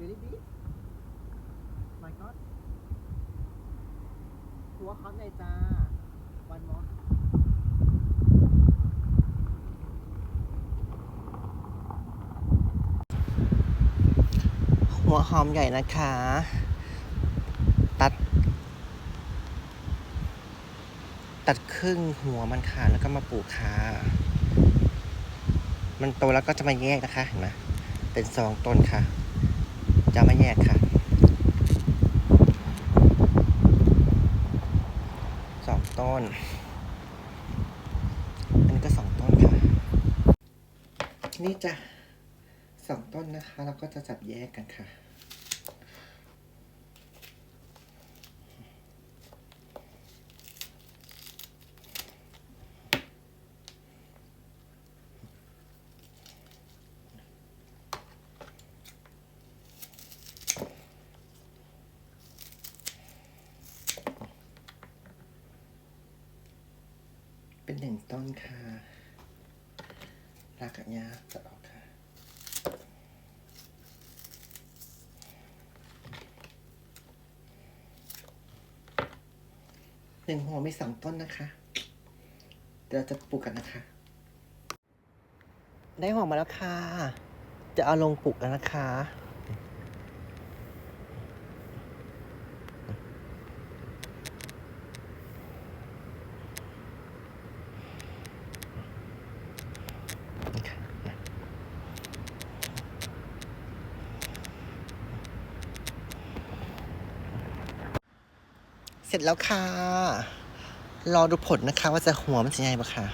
very big my god หัวเขาใหญ่จ้า one more หัวหอมใหญ่นะคะ ตัด ตัดครึ่งหัวมันค่ะ แล้วก็มาปลูกค่ะ มันโตแล้วก็จะมาแยกนะคะเห็นไหมเป็นสองต้นค่ะ จะไม่แยกค่ะสองต้น อันนี้ก็สองต้นค่ะ นี่จ้ะสองต้นนะคะ เราก็จะจับแยกกันค่ะ เป็นหนึ่งต้นค่ะรากกับหญ้าตัดออกค่ะหนึ่งหัวมีสองต้นนะคะ เดี๋ยวจะปลูกกันนะคะ ได้หัวมาแล้วค่ะ จะเอาลงปลูกแล้วนะคะ เสร็จแล้วค่ะ รอดูผลนะคะว่าจะหัวมันจะใหญ่ปะค่ะ